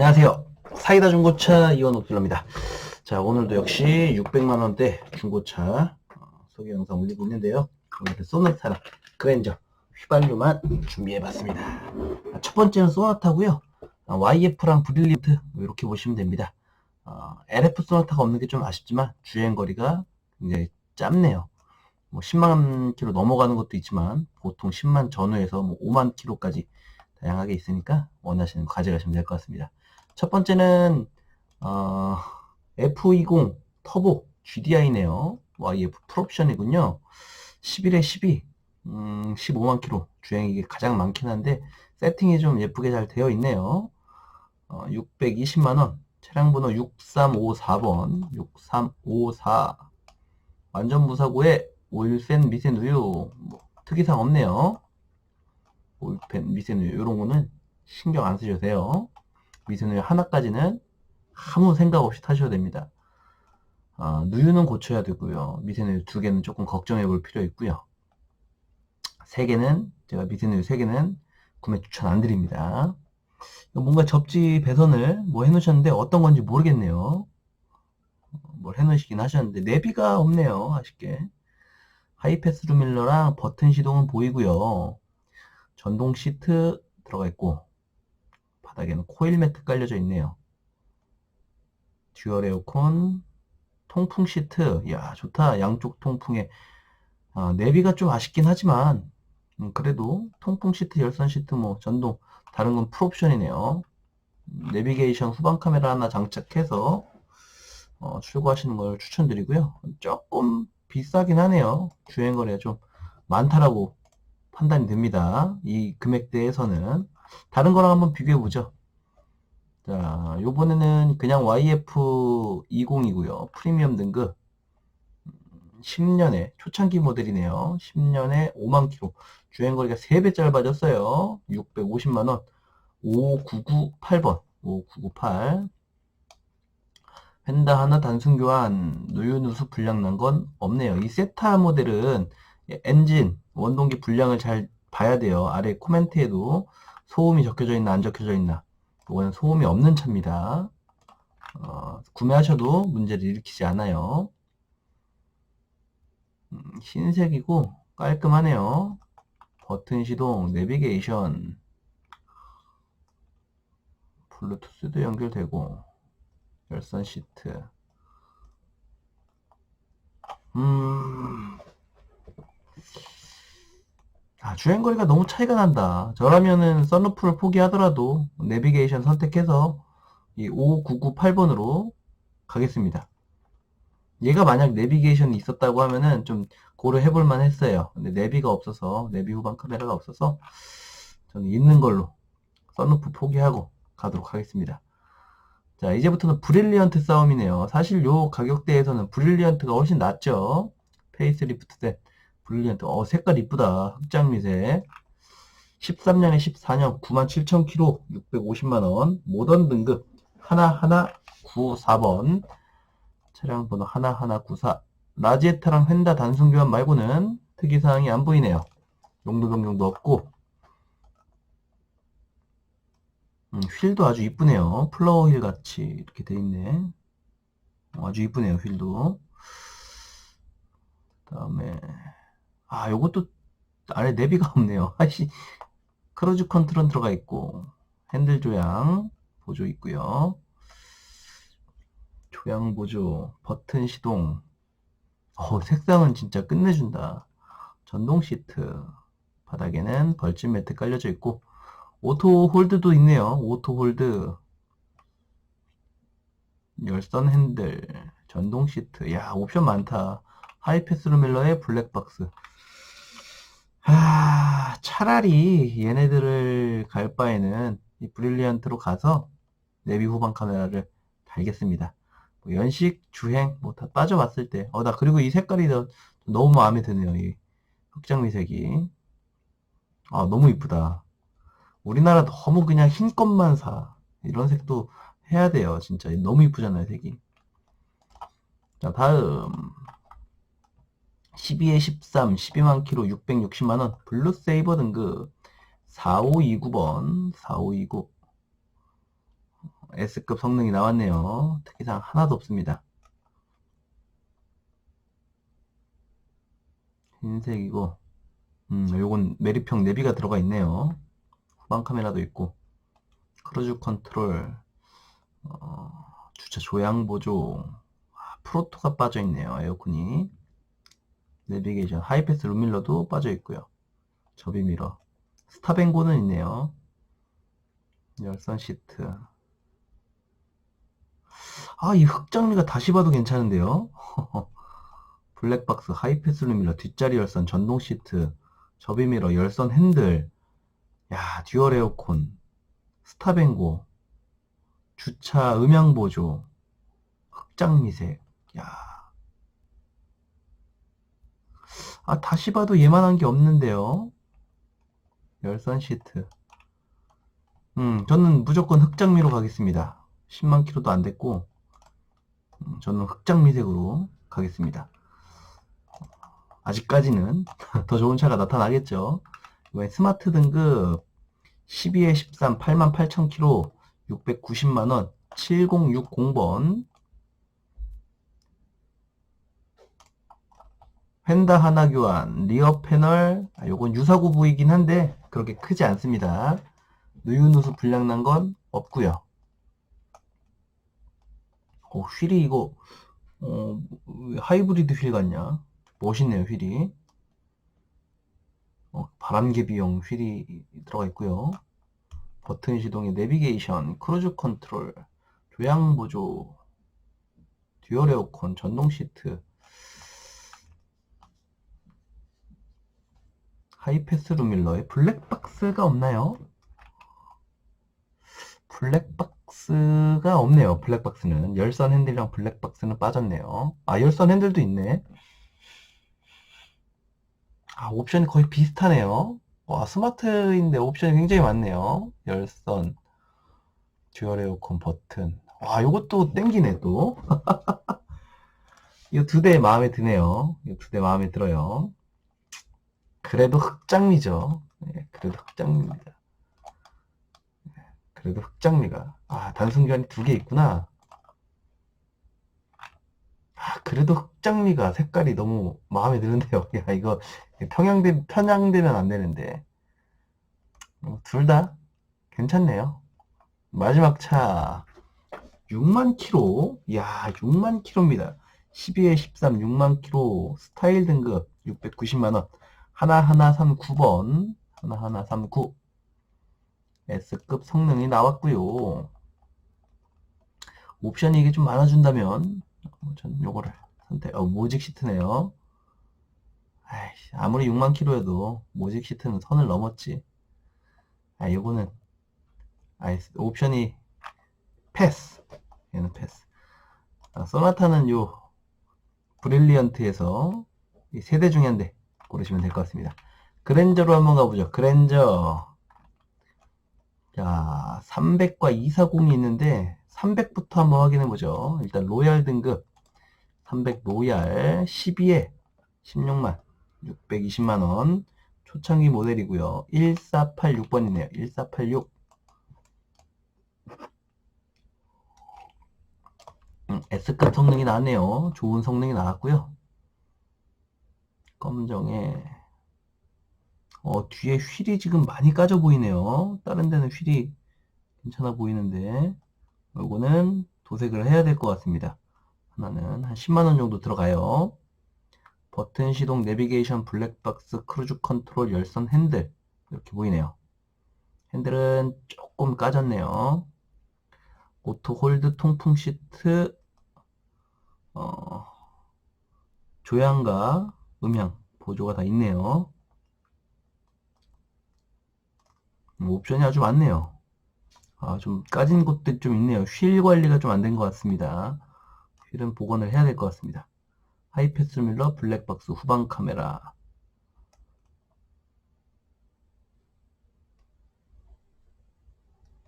안녕하세요. 사이다 중고차 이원 옥 딜러입니다. 자, 오늘도 역시 600만원대 중고차 어, 소개 영상 올리고 있는데요. 오늘은 소나타랑 그랜저 휘발유만 준비해봤습니다. 아, 첫 번째는 소나타고요 아, YF랑 브릴리언트 이렇게 보시면 됩니다. 어, LF 소나타가 없는 게 좀 아쉽지만 주행거리가 굉장히 짧네요. 뭐 10만 킬로 넘어가는 것도 있지만 보통 10만 전후에서 뭐 5만 킬로까지 다양하게 있으니까 원하시는 거 가져가시면 될 것 같습니다. 첫 번째는 어, F20 터보 GDI네요. YF 풀옵션이군요. 11에 12, 음, 15만 킬로 주행이 가장 많긴 한데 세팅이 좀 예쁘게 잘 되어 있네요. 어, 620만 원. 차량 번호 6354번. 6354. 완전 무사고에 오일센 미센 우유 뭐, 특이사항 없네요. 오일펜 미센 우유 이런 거는 신경 안 쓰셔도 돼요. 미센 우유 하나까지는 아무 생각 없이 타셔도 됩니다. 아, 누유는 고쳐야 되고요. 미센 우유 두 개는 조금 걱정해 볼 필요 있고요. 세 개는 제가 미센 우유 세 개는 구매 추천 안 드립니다. 뭔가 접지 배선을 뭐 해놓으셨는데 어떤 건지 모르겠네요. 뭘 해놓으시긴 하셨는데 내비가 없네요. 아쉽게. 하이패스 루밀러랑 버튼 시동은 보이고요. 전동 시트 들어가 있고 바닥에는 코일 매트 깔려져 있네요. 듀얼 에어컨, 통풍 시트, 야 좋다. 양쪽 통풍에 아, 내비가 좀 아쉽긴 하지만 음, 그래도 통풍 시트, 열선 시트, 뭐 전동 다른 건 풀옵션이네요. 내비게이션 후방 카메라 하나 장착해서 어, 출고하시는 걸 추천드리고요. 조금 비싸긴 하네요. 주행거리가 좀 많다라고 판단이 됩니다. 이 금액대에서는 다른 거랑 한번 비교해 보죠. 자, 요번에는 그냥 YF20이고요. 프리미엄 등급 10년에 초창기 모델이네요. 10년에 5만 킬로. 주행거리가 3배 짧아졌어요. 650만 원. 5998번. 5998. 펜다 하나 단순 교환, 누유 누수 불량 난 건 없네요. 이 세타 모델은 엔진, 원동기 불량을 잘 봐야 돼요. 아래 코멘트에도 소음이 적혀져 있나 안 적혀져 있나. 이거는 소음이 없는 차입니다. 어, 구매하셔도 문제를 일으키지 않아요. 음, 흰색이고 깔끔하네요. 버튼 시동, 내비게이션, 블루투스도 연결되고 열선 시트. 음. 아, 주행거리가 너무 차이가 난다. 저라면은 썬루프를 포기하더라도 내비게이션 선택해서 이 5998번으로 가겠습니다. 얘가 만약 내비게이션이 있었다고 하면은 좀 고려해 볼 만 했어요. 근데 내비가 없어서, 내비 후방 카메라가 없어서 저는 있는 걸로 썬루프 포기하고 가도록 하겠습니다. 자, 이제부터는 브릴리언트 싸움이네요. 사실 요 가격대에서는 브릴리언트가 훨씬 낫죠. 페이스리프트 된 브릴리언트. 어, 색깔 이쁘다. 흑장미색. 13년에 14년 97,000km 650만원. 모던 등급 하나하나 94번. 차량 번호 하나하나 94. 라지에타랑 휀다 단순 교환 말고는 특이사항이 안 보이네요. 용도 변경도 없고 음, 휠도 아주 이쁘네요. 플로어 휠 같이 이렇게 돼 있네. 어, 아주 이쁘네요, 휠도. 그 다음에 아, 요것도 아래 내비가 없네요. 아씨. 크루즈 컨트롤 들어가 있고 핸들 조향 보조 있고요. 조향 보조, 버튼 시동. 어, 색상은 진짜 끝내준다. 전동 시트. 바닥에는 벌집 매트 깔려져 있고 오토 홀드도 있네요. 오토 홀드. 열선 핸들, 전동 시트. 야, 옵션 많다. 하이패스 루밀러의 블랙박스. 아, 차라리 얘네들을 갈 바에는 이 브릴리언트로 가서 내비 후방 카메라를 달겠습니다. 뭐 연식, 주행, 뭐 다 따져봤을 때. 어, 나 그리고 이 색깔이 더- 너무 마음에 드네요. 이 흑장미색이. 아, 너무 이쁘다. 우리나라 너무 그냥 흰 것만 사. 이런 색도 해야 돼요. 진짜. 너무 이쁘잖아요, 색이. 자, 다음. 12에 13, 12만 킬로 660만 원. 블루 세이버 등급. 4529번. 4529. S급 성능이 나왔네요. 특이사항 하나도 없습니다. 흰색이고, 음, 요건 메리평 내비가 들어가 있네요. 후방 카메라도 있고, 크루즈 컨트롤, 어, 주차 조향 보조, 아, 프로토가 빠져 있네요. 에어컨이. 내비게이션, 하이패스 룸밀러도 빠져 있고요. 접이 미러. 스타뱅고는 있네요. 열선 시트. 아, 이 흑장미가 다시 봐도 괜찮은데요? 블랙박스, 하이패스 룸밀러, 뒷자리 열선, 전동 시트, 접이 미러, 열선 핸들. 야, 듀얼 에어컨, 스타뱅고, 주차 음향 보조, 흑장 미색. 야. 아, 다시 봐도 얘만한 게 없는데요. 열선 시트. 음, 저는 무조건 흑장미로 가겠습니다. 10만 킬로도 안 됐고, 음, 저는 흑장미색으로 가겠습니다. 아직까지는 더 좋은 차가 나타나겠죠. 이번에 스마트 등급 12에 13 88,000km 690만원 7060번 휀다 하나 교환 리어 패널 아, 요건 유사고 부이긴 한데 그렇게 크지 않습니다. 누유누수 불량 난 건 없고요. 어, 휠이 이거 어, 왜 하이브리드 휠 같냐? 멋있네요 휠이. 어, 바람개비용 휠이 들어가 있고요. 버튼 시동의 내비게이션, 크루즈 컨트롤, 조향 보조, 듀얼 에어컨, 전동 시트, 하이패스 루밀러에 블랙박스가 없나요? 블랙박스가 없네요. 블랙박스는 열선 핸들이랑 블랙박스는 빠졌네요. 아 열선 핸들도 있네. 아 옵션이 거의 비슷하네요. 와 스마트인데 옵션이 굉장히 많네요. 열선, 듀얼 에어컨 버튼. 와 이것도 땡기네 또. 이두대 마음에 드네요. 이두대 마음에 들어요. 그래도 흑장미죠. 예, 그래도 흑장미입니다. 예, 그래도 흑장미가. 아, 단순교환이 두 개 있구나. 아, 그래도 흑장미가 색깔이 너무 마음에 드는데요. 야, 이거 평양되, 편향되면 안 되는데. 어, 둘다 괜찮네요. 마지막 차. 6만 킬로. 야, 6만 킬로입니다. 12에 13, 6만 킬로. 스타일 등급 690만 원. 하나하나 39번, 하나하나 39. S급 성능이 나왔고요 옵션이 이게 좀 많아준다면, 전 요거를 선택, 어, 모직 시트네요. 아이씨, 아무리 6만 킬로여도 모직 시트는 선을 넘었지. 아, 요거는, 아이, 옵션이 패스. 얘는 패스. 아, 소나타는 요, 브릴리언트에서 이 세대 중에 한 대. 고르시면 될 것 같습니다. 그랜저로 한번 가보죠. 그랜저. 자, 300과 240이 있는데 300부터 한번 확인해 보죠. 일단 로얄 등급 300 로얄 12에 16만 620만 원 초창기 모델이고요. 1486번이네요. 1486. 음, S급 성능이 나왔네요. 좋은 성능이 나왔고요. 검정에 어, 뒤에 휠이 지금 많이 까져 보이네요. 다른 데는 휠이 괜찮아 보이는데 요거는 도색을 해야 될 것 같습니다. 하나는 한 10만원 정도 들어가요. 버튼 시동 내비게이션 블랙박스 크루즈 컨트롤 열선 핸들 이렇게 보이네요. 핸들은 조금 까졌네요. 오토 홀드 통풍 시트 어, 조향과 음향 보조가 다 있네요. 음, 옵션이 아주 많네요. 아, 좀 까진 곳들 좀 있네요. 휠 관리가 좀 안 된 것 같습니다. 휠은 복원을 해야 될 것 같습니다. 하이패스 밀러, 블랙박스, 후방 카메라.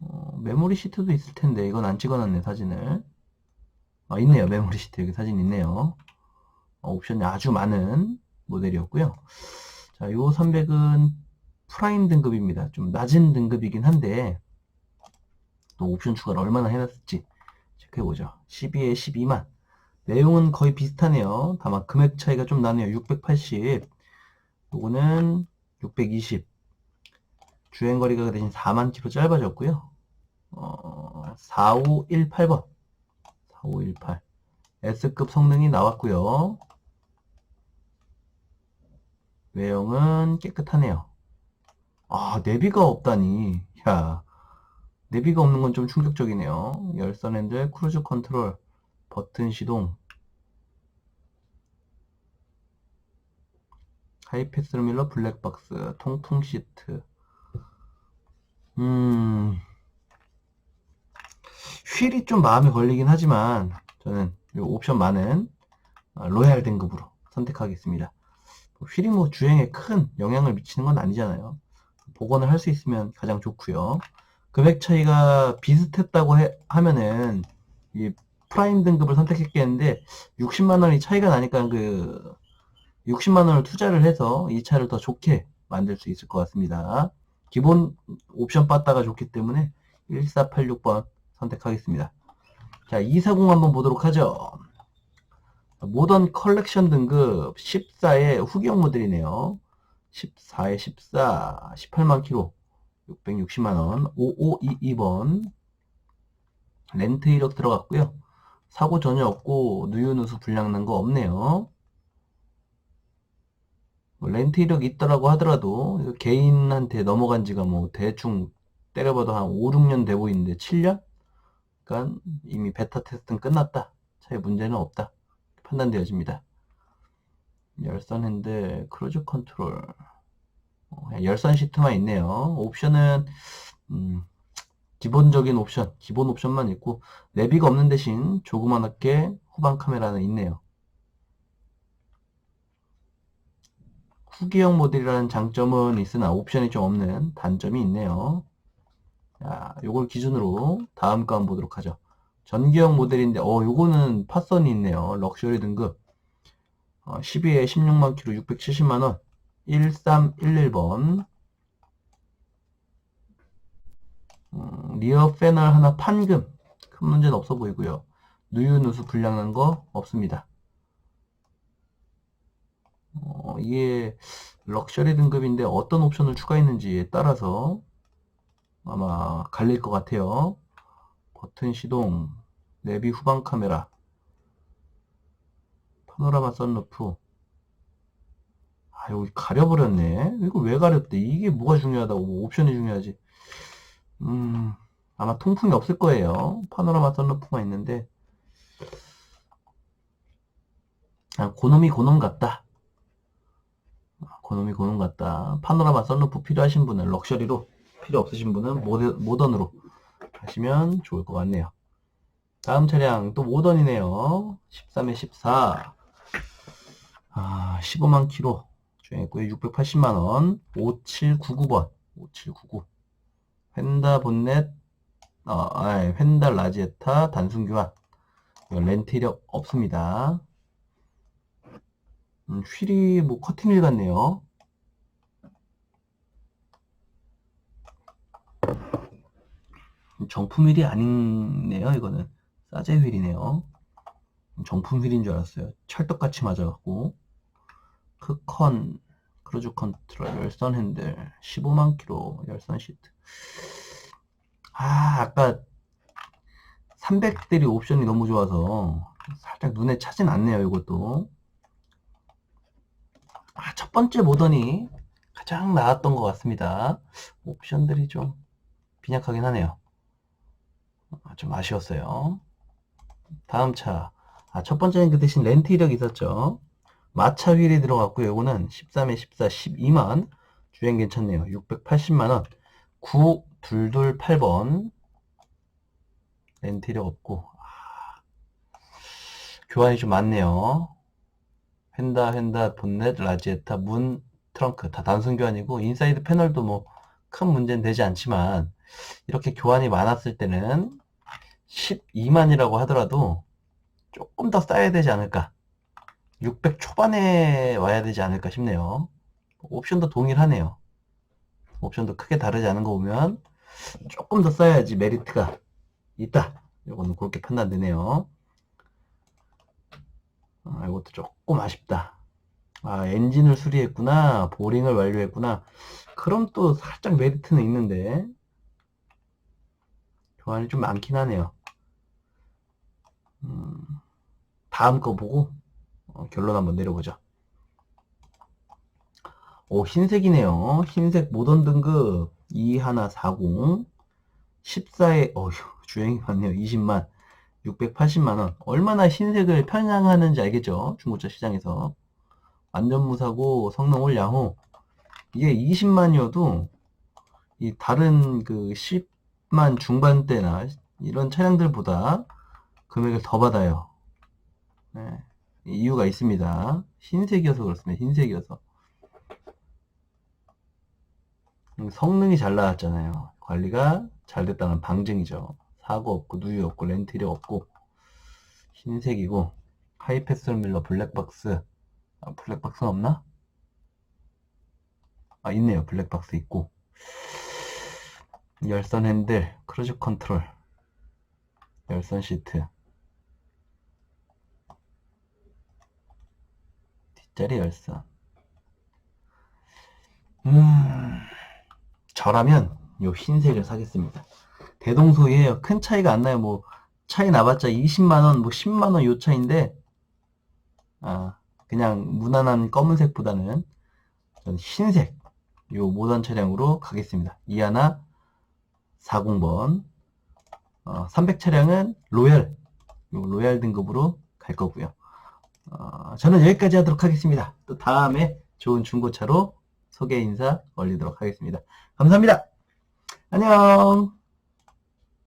어, 메모리 시트도 있을 텐데 이건 안 찍어놨네 사진을. 아 있네요 메모리 시트 여기 사진 있네요. 어, 옵션이 아주 많은 모델이었고요. 자, 요 300은 프라임 등급입니다. 좀 낮은 등급이긴 한데 또 옵션 추가를 얼마나 해놨을지 체크해보죠. 12에 12만. 내용은 거의 비슷하네요. 다만 금액 차이가 좀 나네요. 680. 요거는 620. 주행거리가 그 대신 4만 킬로 짧아졌고요. 어, 4518번. 4518. S급 성능이 나왔고요. 외형은 깨끗하네요. 아, 내비가 없다니. 야, 내비가 없는 건 좀 충격적이네요. 열선 핸들, 크루즈 컨트롤, 버튼 시동, 하이패스 밀러 블랙박스, 통풍 시트. 음, 휠이 좀 마음에 걸리긴 하지만 저는 이 옵션 많은 어, 로얄 등급으로 선택하겠습니다. 휠이 뭐 주행에 큰 영향을 미치는 건 아니잖아요. 복원을 할 수 있으면 가장 좋고요. 금액 차이가 비슷했다고 해- 하면은 이 프라임 등급을 선택했겠는데 60만 원이 차이가 나니까 그 60만 원을 투자를 해서 이 차를 더 좋게 만들 수 있을 것 같습니다. 기본 옵션 빠따가 좋기 때문에 1486번 선택하겠습니다. 자, 240 한번 보도록 하죠. 모던 컬렉션 등급 14의 후기형 모델이네요. 14에 14, 18만 킬로, 660만원, 5522번. 렌트 이력 들어갔고요. 사고 전혀 없고, 누유누수 불량 난 거 없네요. 뭐 렌트 이력 있더라고 하더라도, 개인한테 넘어간 지가 뭐 대충 때려봐도 한 5, 6년 돼 보이는데, 7년? 그러니까 이미 베타 테스트는 끝났다. 차에 문제는 없다. 판단되어집니다. 열선 핸들, 크루즈 컨트롤, 어, 열선 시트만 있네요. 옵션은 음, 기본적인 옵션, 기본 옵션만 있고 내비가 없는 대신 조그맣게 후방 카메라는 있네요. 후기형 모델이라는 장점은 있으나 옵션이 좀 없는 단점이 있네요. 자, 요걸 기준으로 다음 거 보도록 하죠. 전기형 모델인데, 어, 요거는 파선이 있네요. 럭셔리 등급. 어, 12에 16만 킬로 670만원. 1311번. 음, 리어 패널 하나 판금. 큰 문제는 없어 보이고요. 누유 누수 불량난 거 없습니다. 어, 이게 럭셔리 등급인데 어떤 옵션을 추가했는지에 따라서 아마 갈릴 것 같아요. 버튼 시동, 내비 후방 카메라, 파노라마 썬루프. 아, 여기 가려버렸네. 이거 왜 가렸대? 이게 뭐가 중요하다고? 뭐 옵션이 중요하지. 음, 아마 통풍이 없을 거예요. 파노라마 썬루프가 있는데. 아, 고놈이 고놈 같다. 아, 고놈이 고놈 같다. 파노라마 썬루프 필요하신 분은 럭셔리로, 필요 없으신 분은 모드, 모던으로 하시면 좋을 것 같네요. 다음 차량 또 모던이네요. 13에 14. 아, 15만 킬로 주행했고요. 680만 원. 5799번. 5799. 펜다 본넷, 어, 아, 펜다 라지에타 단순 교환. 렌트 이력 없습니다. 음, 휠이 뭐 커팅일 같네요. 정품 휠이 아니네요, 이거는. 싸제 휠이네요. 정품 휠인 줄 알았어요. 찰떡같이 맞아갖고. 크컨, 크루즈 컨트롤, 열선 핸들, 15만 킬로, 열선 시트. 아, 아까 300대리 옵션이 너무 좋아서 살짝 눈에 차진 않네요, 이것도. 아, 첫 번째 모던이 가장 나았던 것 같습니다. 옵션들이 좀 빈약하긴 하네요. 아, 좀 아쉬웠어요. 다음 차. 아, 첫 번째는 그 대신 렌트 이력이 있었죠. 마차 휠이 들어갔고요. 요거는 13에 14, 12만. 주행 괜찮네요. 680만원. 9228번. 렌트 이력 없고. 아, 교환이 좀 많네요. 펜다, 펜다, 본넷, 라지에타, 문, 트렁크. 다 단순 교환이고, 인사이드 패널도 뭐 큰 문제는 되지 않지만, 이렇게 교환이 많았을 때는 12만이라고 하더라도 조금 더 쌓여야 되지 않을까. 600 초반에 와야 되지 않을까 싶네요. 옵션도 동일하네요. 옵션도 크게 다르지 않은 거 보면 조금 더 쌓여야지 메리트가 있다. 이거는 그렇게 판단되네요. 아, 이것도 조금 아쉽다. 아, 엔진을 수리했구나. 보링을 완료했구나. 그럼 또 살짝 메리트는 있는데, 교환이 좀 많긴 하네요. 음, 다음 거 보고 어, 결론 한번 내려보죠. 오, 흰색이네요. 흰색 모던 등급 2140 14에 어휴, 주행이 많네요. 20만 680만원. 얼마나 흰색을 편향하는지 알겠죠? 중고차 시장에서. 완전 무사고 성능 올야호. 이게 20만이어도 이 다른 그 10만 중반대나 이런 차량들보다 금액을 더 받아요. 네, 이유가 있습니다. 흰색이어서 그렇습니다. 흰색이어서. 음, 성능이 잘 나왔잖아요. 관리가 잘 됐다는 방증이죠. 사고 없고 누유 없고 렌트리 없고 흰색이고 하이패스 밀러 블랙박스 아, 블랙박스는 없나? 아 있네요. 블랙박스 있고 열선 핸들 크루즈 컨트롤 열선 시트 뒷자리 열선 음 저라면 요 흰색을 사겠습니다. 대동소이에요. 큰 차이가 안 나요. 뭐 차이 나봤자 20만원, 뭐 10만원 요 차인데 아 그냥 무난한 검은색보다는 저는 흰색 요 모던 차량으로 가겠습니다. 이하나 40번 어, 300 차량은 로얄 요 로얄 등급으로 갈 거고요. 어, 저는 여기까지 하도록 하겠습니다. 또 다음에 좋은 중고차로 소개 인사 올리도록 하겠습니다. 감사합니다. 안녕.